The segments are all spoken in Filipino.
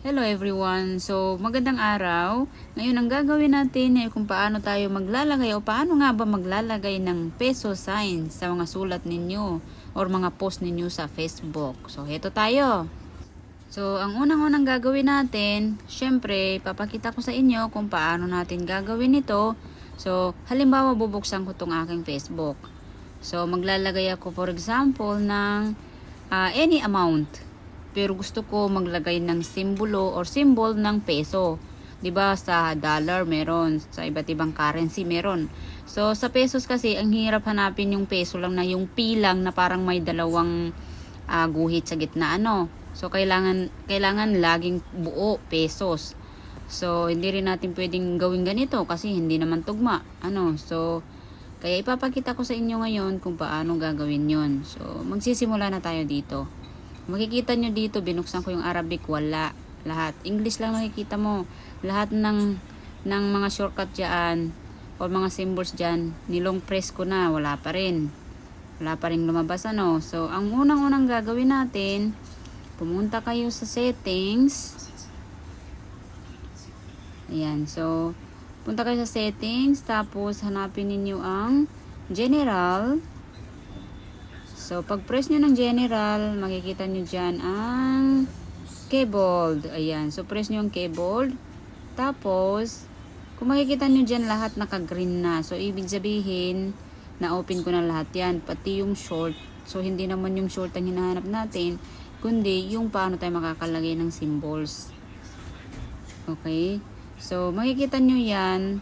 Hello everyone! So, magandang araw. Ngayon, ang gagawin natin ay kung paano tayo maglalagay o paano nga ba maglalagay ng peso sign sa mga sulat ninyo or mga post ninyo sa Facebook. So, heto tayo. So, ang unang-unang gagawin natin, syempre, papakita ko sa inyo kung paano natin gagawin ito. So, halimbawa, bubuksan ko tong aking Facebook. So, maglalagay ako, for example, ng ah, any amount pero gusto ko maglagay ng simbolo or symbol ng peso. 'Di ba sa dollar meron, sa iba't ibang currency meron. So sa pesos kasi ang hirap hanapin yung peso lang na yung P lang na parang may dalawang ah, guhit sa gitna ano. So kailangan kailangan laging buo pesos. So hindi rin natin pwedeng gawin ganito kasi hindi naman tugma. Ano? So kaya ipapakita ko sa inyo ngayon kung paano gagawin 'yon. So magsisimula na tayo dito. Makikita nyo dito, binuksan ko yung Arabic, wala. Lahat. English lang makikita mo. Lahat ng, ng mga shortcut dyan, o mga symbols dyan, nilong press ko na, wala pa rin. Wala pa rin lumabas, ano. So, ang unang-unang gagawin natin, pumunta kayo sa settings. Ayan, so, punta kayo sa settings, tapos hanapin ninyo ang general. So, pag press nyo ng general, makikita nyo dyan ang keyboard. Ayan. So, press nyo ang keyboard. Tapos, kung makikita nyo dyan lahat naka-green na. So, ibig sabihin, na-open ko na lahat yan. Pati yung short. So, hindi naman yung short ang hinahanap natin, kundi yung paano tayo makakalagay ng symbols. Okay? So, makikita nyo yan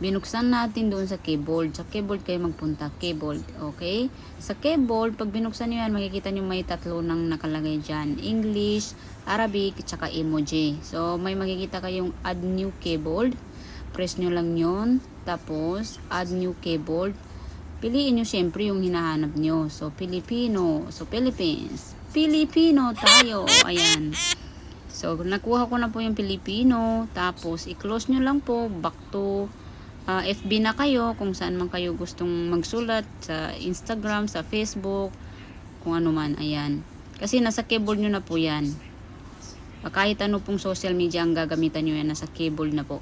binuksan natin doon sa keyboard. Sa keyboard kayo magpunta. Keyboard. Okay? Sa keyboard, pag binuksan nyo yan, makikita nyo may tatlo nang nakalagay dyan. English, Arabic, tsaka emoji. So, may makikita kayong add new keyboard. Press nyo lang yon Tapos, add new keyboard. Piliin nyo syempre yung hinahanap nyo. So, Filipino. So, Philippines. Filipino tayo. Ayan. So, nakuha ko na po yung Filipino. Tapos, i-close nyo lang po. Back to ah, FB na kayo kung saan man kayo gustong magsulat sa Instagram, sa Facebook, kung ano man, ayan. Kasi nasa keyboard nyo na po yan. Ah, Kahit ano pong social media ang gagamitan nyo yan, nasa keyboard na po.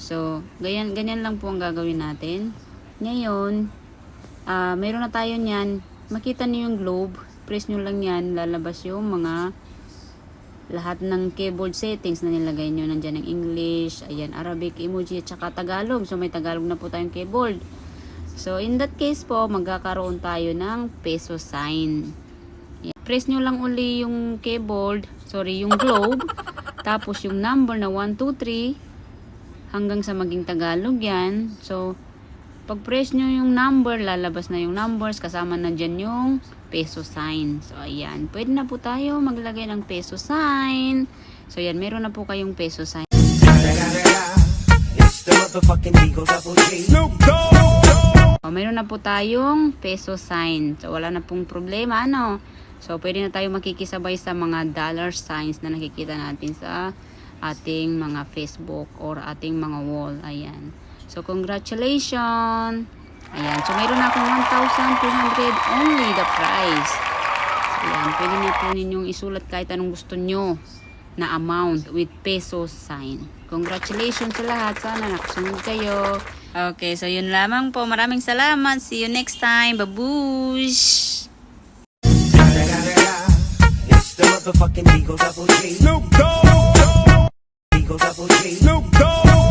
So, ganyan, ganyan lang po ang gagawin natin. Ngayon, ah meron na tayo niyan. Makita niyo yung globe. Press nyo lang yan, lalabas yung mga lahat ng keyboard settings na nilagay nyo. Nandyan ang English, ayan, Arabic, emoji, at saka Tagalog. So, may Tagalog na po tayong keyboard. So, in that case po, magkakaroon tayo ng peso sign. Ayan. Press nyo lang uli yung keyboard, sorry, yung globe. tapos yung number na 1, 2, 3, hanggang sa maging Tagalog yan. So, pag press nyo yung number, lalabas na yung numbers, kasama na dyan yung peso sign. So, ayan. Pwede na po tayo maglagay ng peso sign. So, ayan. Meron na po kayong peso sign. O, meron na po tayong peso sign. So, wala na pong problema, ano? So, pwede na tayo makikisabay sa mga dollar signs na nakikita natin sa ating mga Facebook or ating mga wall. Ayan. So, congratulations! Ayan. So, meron na akong 1,200 only the price. So, ayan. Pwede na po ninyong isulat kahit anong gusto nyo na amount with peso sign. Congratulations sa lahat. Sana nakasunod kayo. Okay, so yun lamang po. Maraming salamat. See you next time. Babush! It's the motherfucking Eagle Double G. Snoop Dogg. Eagle Double G. Snoop Dogg.